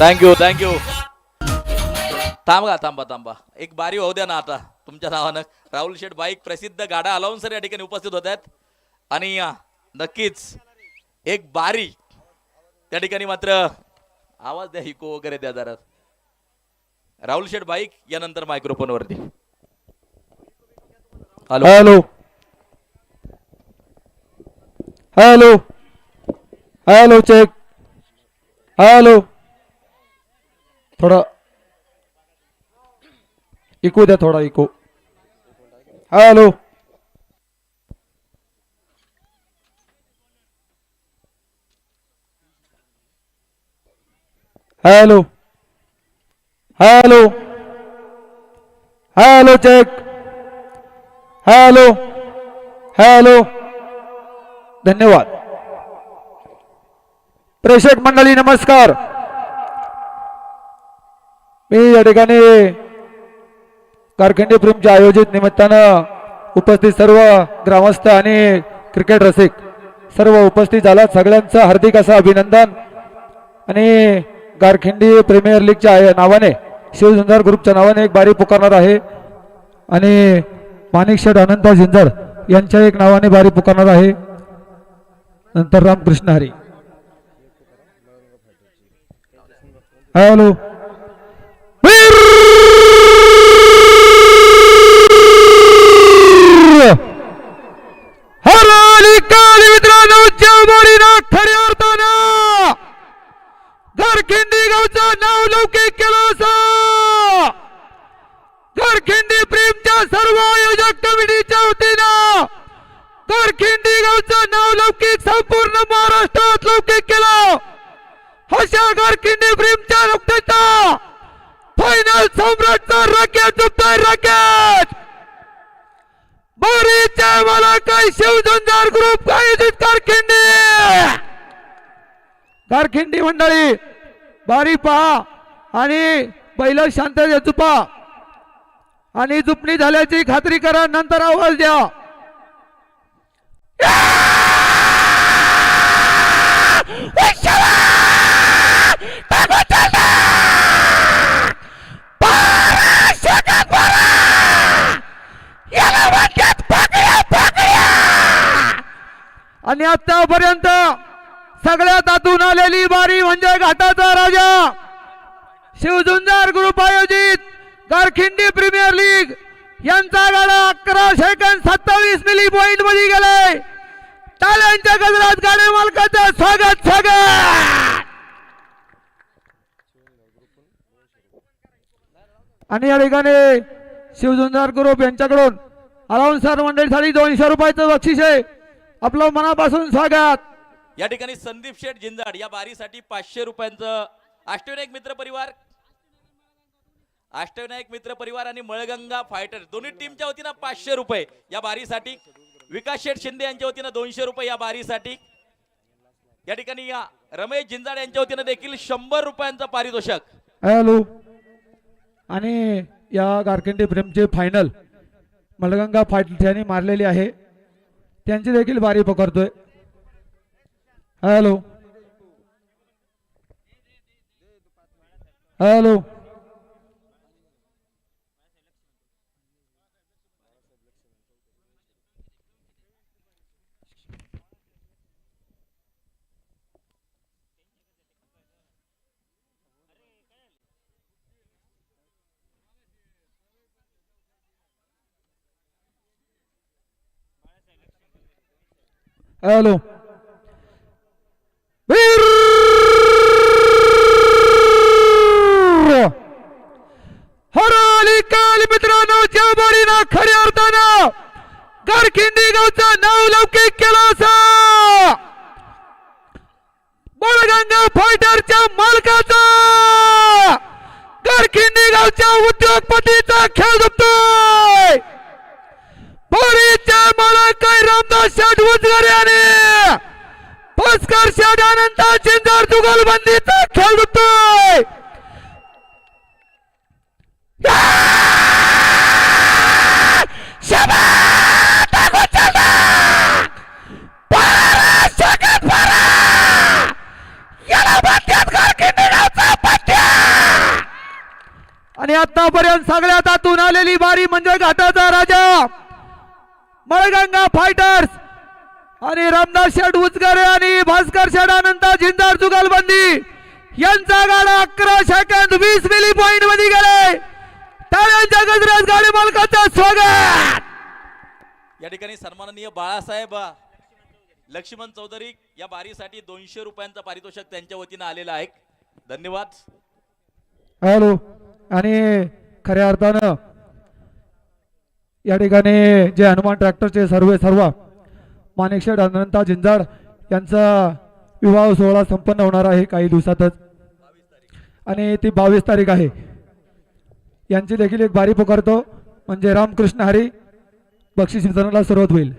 Thank you thank you थांबा थांबा थांबा. एक बारी होऊ द्या ना आता तुमच्या नावानं. राहुल शेठ बाईक प्रसिद्ध गाडा अलाउन्सर या ठिकाणी उपस्थित होत आहेत. आणि नक्कीच एक बारी. त्या ठिकाणी मात्र आवाज द्या हिको वगैरे द्या जरा. राहुल शेठ बाईक यानंतर मायक्रोफोन वरती. Hello hello hello hello check hello थोडा इको दे थोडा echo hello hello hello hello check hello hello धन्यवाद। प्रेक्षक मंडली, नमस्कार। मी या ठिकाणी कारखंडी प्रेमच्या आयोजित निमित्तानं उपस्थित सर्व ग्रामस्थ आणि क्रिकेट रसिक सर्व उपस्थित झालात सगळ्यांचं हार्दिक असं अभिनंदन. आणि गारखिंडी प्रीमियर लीगच्या नावाने शिवझुंजार ग्रुपच्या नावाने एक बारी पुकारणार आहे. आणि माणिक शेठ अनंत झिंजड यांच्या एक नावाने बारी पुकारणार आहे. नंतर रामकृष्ण हरी. हॅलो. असं! घरखिंडी प्रेमच्या सर्व आयोजक कमिटीच्या वतीनं घरखिंडी गावचं नाव लौकिक संपूर्ण महाराष्ट्रात लौकिक केलं अशा घरखिंडी प्रेमच्या नुकतेचा फायनल सम्राटचा रॅकेट चुकतोय रॅकेट बरीच्या मला काही शिवझंझार ग्रुप आयोजित कारखिंडी कारखिंडी मंडळी बारी पहा. आणि पहिलं शांत झुपा. आणि झुपणी झाल्याची खात्री करा नंतर आवाज द्या. आणि आतापर्यंत सगळ्यात आतून आलेली बारी म्हणजे घाटाचा राजा. शिवजुंजार ग्रुप आयोजित गारखिंडी प्रीमियर लीग यांचा गाडा अकरा सेकंद सत्तावीस मिली पॉइंटमध्ये गेलाय. टाल्यांच्या गजरात गाडे मालकाचं स्वागत स्वागत! आणि या ठिकाणी शिवजुंजार ग्रुप यांच्याकडून अलाउन्सर मंडळीसाठी दोनशे रुपयाचं बक्षीस आहे. आपलं मनापासून स्वागत! या ठिकाणी संदीप शेठ जिंजाड या बारीसाठी पाचशे रुपयांचं अष्टविनायक मित्र परिवार अष्टविनायक मित्र परिवार आणि मळगंगा फायटर दोन्ही टीमच्या वतीनं पाचशे रुपये या बारीसाठी. विकास शेठ शिंदे यांच्या वतीनं दोनशे रुपये या बारीसाठी. या ठिकाणी या रमेश जिंजाड यांच्या वतीनं देखील शंभर रुपयांचं पारितोषक. हॅलो. आणि या गारखंडी प्रेमचे फायनल मलगंगा फायटर यांनी मारलेली आहे. त्यांची देखील बारी पकडतोय. हॅलो. हॅलो. हॅलो हराली काल मित्रांनो ज्या बारीनं खऱ्या अर्थानं गारखिंडी गावचं नाव लौकिक केलं असं. बळगंगा फायटरच्या मालकाचा. गारखिंडी गावच्या उद्योगपतीचा खेळ झुकतोय बरीच्या मला काय रामदास शेठ उजगरे आणि भास्कर शेठ अनंत चिंजार जुगलबंदीचा खेळ झुकतोय याला आणि आतापर्यंत सगळ्यात आतून आलेली बारी म्हणजे घाटाचा राजा. मळगंगा फायटर्स आणि रामदास शेठ उचगरे आणि भास्कर शेठ अनंत झिंजार जुगलबंदी. यांचा गाडा अकरा सेकंद वीस मिली पॉइंटमध्ये गेले. टाळ्यांच्या गजरात गाडी मालकाचं स्वागत. या ठिकाणी सन्माननीय बाळासाहेब लक्ष्मण चौधरी या बारीसाठी दोनशे रुपयांचं पारितोषिक त्यांच्या वतीनं आलेलं आहे. धन्यवाद. हॅलो. आणि खऱ्या अर्थानं या ठिकाणी जे हनुमान ट्रॅक्टरचे सर्व सर्व माणिकशेठ अनंता झिंजाड यांचा विवाह सोहळा संपन्न होणार आहे काही दिवसातच. आणि ती बावीस तारीख आहे. यांची देखील एक बारी पुकारतो म्हणजे रामकृष्ण हरी बक्षीस वितरणाला सुरुवात होईल.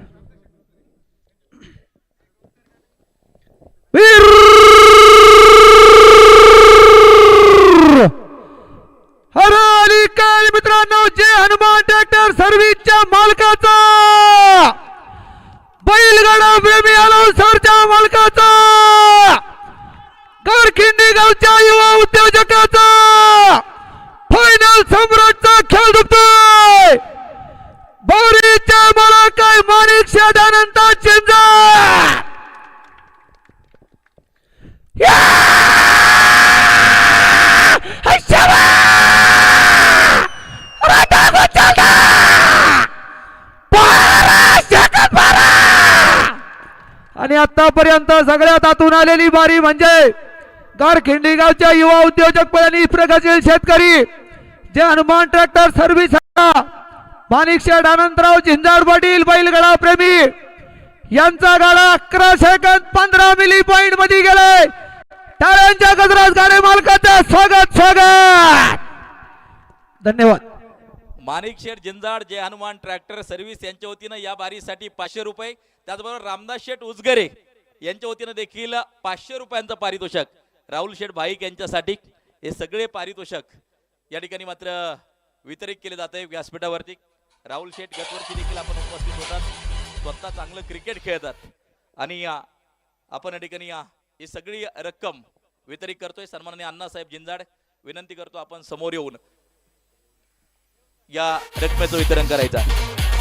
गडखिंडी गावच्या युवा उद्योजकाचा फायनल सम्राटचा खेळ दुखतोय? बारीच्या मला काय माणिक शेदानंत चिंजा! आणि आतापर्यंत सगळ्यात आतून आलेली बारी म्हणजे गारखिंडी खिंडेगावच्या युवा उद्योजक आणि प्रगतशील शेतकरी जे हनुमान ट्रॅक्टर सर्व्हिस माणिक शेठ अनंतराव झिंजाड पाटील बैलगडा प्रेमी यांचा गाडा अकरा सेकंद पंधरा मिली पॉइंटमध्ये गेले. टाळ्यांच्या गजरात गाडे मालकाचं स्वागत स्वागत. धन्यवाद. माणिक शेठ जिंजाड जय हनुमान ट्रॅक्टर सर्व्हिस यांच्या वतीनं या बारीसाठी पाचशे रुपये त्याचबरोबर रामदास शेठ उजगरे यांच्या वतीनं देखील पाचशे रुपयांचं पारितोषिक. राहुल शेठ भाईक यांच्यासाठी हे सगळे पारितोषक या ठिकाणी मात्र वितरित केले जात आहे व्यासपीठावरती. राहुल शेठ गतवर्षी देखील आपण उपस्थित होतात. स्वतः चांगलं क्रिकेट खेळतात. आणि आपण या ठिकाणी ही सगळी रक्कम वितरित करतोय. सन्माननीय अण्णासाहेब जिंजाड विनंती करतो आपण समोर येऊन या रकमेचं वितरण करायचं